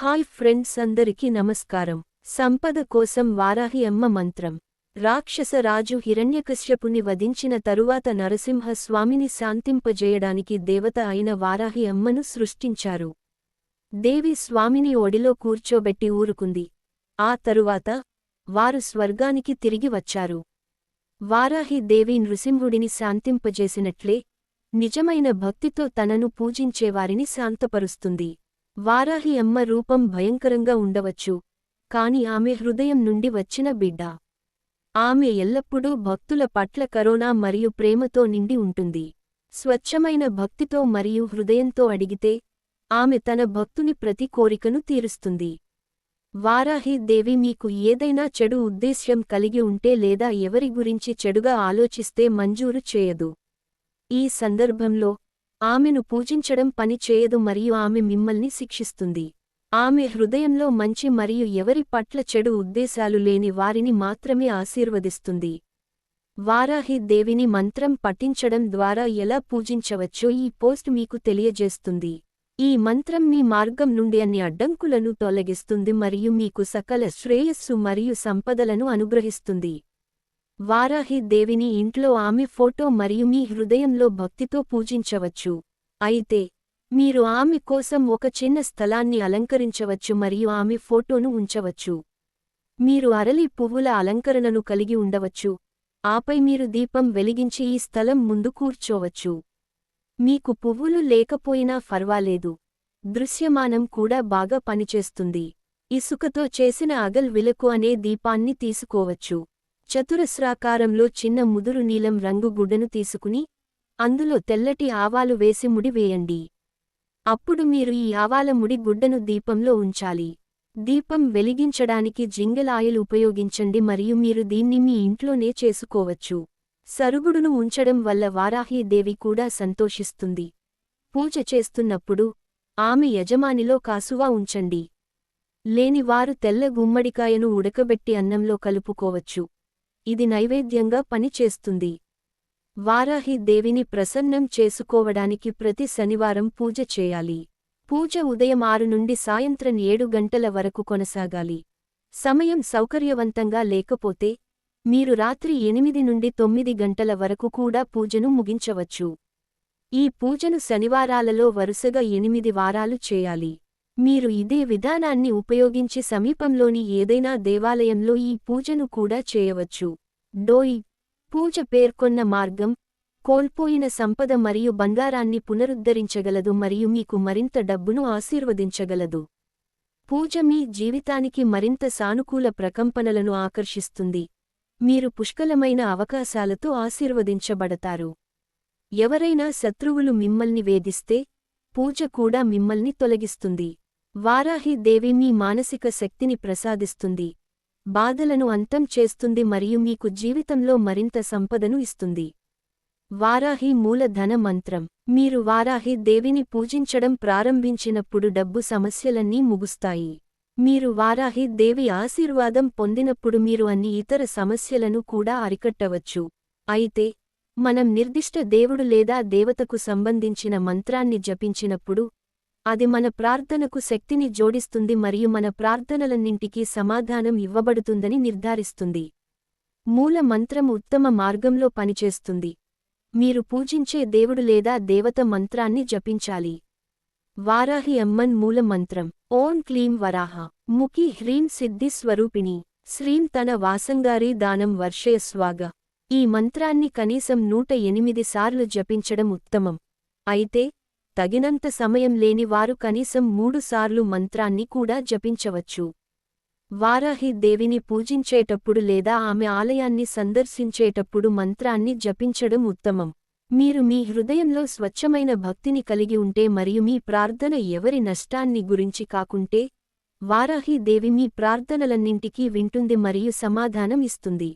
Hi friends అందరికీ నమస్కారం. సంపద కోసం వారాహి అమ్మ మంత్రం. రాక్షసరాజు హిరణ్యకశ్యపుని వధించిన తరువాత నరసింహ స్వామిని శాంతింపజేయడానికి దేవత అయిన వారాహి అమ్మను సృష్టించారు. దేవి స్వామిని ఒడిలో కూర్చోబెట్టి ఊరుకుంది. ఆ తరువాత వారు స్వర్గానికి తిరిగి వచ్చారు. వారాహి దేవి నృసింహుడిని శాంతింపజేసినట్లే నిజమైన భక్తితో తనను పూజించేవారిని శాంతపరుస్తుంది. వారాహి అమ్మ రూపం భయంకరంగా ఉండవచ్చు కాని ఆమె హృదయం నుండి వచ్చిన బిడ్డ. ఆమె ఎల్లప్పుడూ భక్తుల పట్ల కరోనా మరియు ప్రేమతో నిండి ఉంటుంది. స్వచ్ఛమైన భక్తితో మరియు హృదయంతో అడిగితే ఆమె తన భక్తుని ప్రతి కోరికను తీరుస్తుంది. వారాహి దేవి మీకు ఏదైనా చెడు ఉద్దేశ్యం కలిగి ఉంటే లేదా ఎవరి గురించి చెడుగా ఆలోచిస్తే మంజూరు చేయదు. ఈ సందర్భంలో ఆమెను పూజించడం పని చేయదు మరియు ఆమె మిమ్మల్ని శిక్షిస్తుంది. ఆమె హృదయంలో మంచి మరియు ఎవరి పట్ల చెడు ఉద్దేశాలు లేని వారిని మాత్రమే ఆశీర్వదిస్తుంది. వారాహి దేవిని మంత్రం పఠించడం ద్వారా ఎలా పూజించవచ్చో ఈ పోస్ట్ మీకు తెలియజేస్తుంది. ఈ మంత్రం మీ మార్గం నుండి అన్ని అడ్డంకులను తొలగిస్తుంది మరియు మీకు సకల శ్రేయస్సు మరియు సంపదలను అనుగ్రహిస్తుంది. వారాహి దేవిని ఇంట్లో ఆమె ఫోటో మరియు మీ హృదయంలో భక్తితో పూజించవచ్చు. అయితే మీరు ఆమె కోసం ఒక చిన్న స్థలాన్ని అలంకరించవచ్చు మరియు ఆమె ఫోటోను ఉంచవచ్చు. మీరు అరలి పువ్వుల అలంకరణను కలిగి ఉండవచ్చు. ఆపై మీరు దీపం వెలిగించి ఈ స్థలం ముందు కూర్చోవచ్చు. మీకు పువ్వులు లేకపోయినా ఫర్వాలేదు. దృశ్యమానం కూడా బాగా పనిచేస్తుంది. ఇసుకతో చేసిన అగల్ విలకు అనే దీపాన్ని తీసుకోవచ్చు. చతురస్రాకారంలో చిన్న ముదురు నీలం రంగు గుడ్డను తీసుకుని అందులో తెల్లటి ఆవాలు వేసి ముడి వేయండి. అప్పుడు మీరు ఈ ఆవాల ముడి గుడ్డను దీపంలో ఉంచాలి. దీపం వెలిగించడానికి జింగల్ ఆయిల్ ఉపయోగించండి మరియు మీరు దీన్ని మీ ఇంట్లోనే చేసుకోవచ్చు. సరుగుడును ఉంచడం వల్ల వారాహి దేవి కూడా సంతోషిస్తుంది. పూజ చేస్తున్నప్పుడు ఆమె యజమానిలో కాసువా ఉంచండి. లేనివారు తెల్ల గుమ్మడికాయను ఉడకబెట్టి అన్నంలో కలుపుకోవచ్చు. ఇది నైవేద్యంగా పనిచేస్తుంది. వారాహి దేవిని ప్రసన్నం చేసుకోవడానికి ప్రతి శనివారం పూజ చేయాలి. పూజ ఉదయం ఆరు నుండి సాయంత్రం ఏడు గంటల వరకు కొనసాగాలి. సమయం సౌకర్యవంతంగా లేకపోతే మీరు రాత్రి ఎనిమిది నుండి తొమ్మిది గంటల వరకు కూడా పూజను ముగించవచ్చు. ఈ పూజను శనివారాలలో వరుసగా ఎనిమిది వారాలు చేయాలి. మీరు ఇదే విధానాన్ని ఉపయోగించి సమీపంలోని ఏదైనా దేవాలయంలో ఈ పూజను కూడా చేయవచ్చు. డోయి పూజ పేర్కొన్న మార్గం కోల్పోయిన సంపద మరియు బంగారాన్ని పునరుద్ధరించగలదు మరియు మీకు మరింత డబ్బును ఆశీర్వదించగలదు. పూజ మీ జీవితానికి మరింత సానుకూల ప్రకంపనలను ఆకర్షిస్తుంది. మీరు పుష్కలమైన అవకాశాలతో ఆశీర్వదించబడతారు. ఎవరైనా శత్రువులు మిమ్మల్ని వేధిస్తే పూజ కూడా మిమ్మల్ని తొలగిస్తుంది. వారాహి దేవి మీ మానసిక శక్తిని ప్రసాదిస్తుంది. బాధలను అంతం చేస్తుంది మరియు మీకు జీవితంలో మరింత సంపదను ఇస్తుంది. వారాహి మూలధన మంత్రం. మీరు వారాహి దేవిని పూజించడం ప్రారంభించినప్పుడు డబ్బు సమస్యలన్నీ ముగుస్తాయి. మీరు వారాహి దేవి ఆశీర్వాదం పొందినప్పుడు మీరు అన్ని ఇతర సమస్యలను కూడా అరికట్టవచ్చు. అయితే మనం నిర్దిష్ట దేవుడు లేదా దేవతకు సంబంధించిన మంత్రాన్ని జపించినప్పుడు అది మన ప్రార్థనకు శక్తిని జోడిస్తుంది మరియు మన ప్రార్థనలన్నింటికీ సమాధానం ఇవ్వబడుతుందని నిర్ధారిస్తుంది. మూల మంత్రం ఉత్తమ మార్గంలో పనిచేస్తుంది. మీరు పూజించే దేవుడు లేదా దేవత మంత్రాన్ని జపించాలి. వారాహి అమ్మన్ మూల మంత్రం. ఓం క్లీం వరాహ. ముఖి హ్రీం సిద్ధి స్వరూపిణి. శ్రీం తన వాసంగారీ దానం వర్షయ స్వాగ. ఈ మంత్రాన్ని కనీసం నూట ఎనిమిది సార్లు జపించడం ఉత్తమం. అయితే తగినంత సమయం లేని వారు కనీసం మూడుసార్లు మంత్రాన్ని కూడా జపించవచ్చు. వారాహి దేవిని పూజించేటప్పుడు లేదా ఆమె ఆలయాన్ని సందర్శించేటప్పుడు మంత్రాన్ని జపించడం ఉత్తమం. మీరు మీ హృదయంలో స్వచ్ఛమైన భక్తిని కలిగి ఉంటే మరియు మీ ప్రార్థన ఎవరి నష్టాన్ని గురించి కాకుంటే వారాహి దేవి మీ ప్రార్థనలన్నింటికీ వింటుంది మరియు సమాధానం ఇస్తుంది.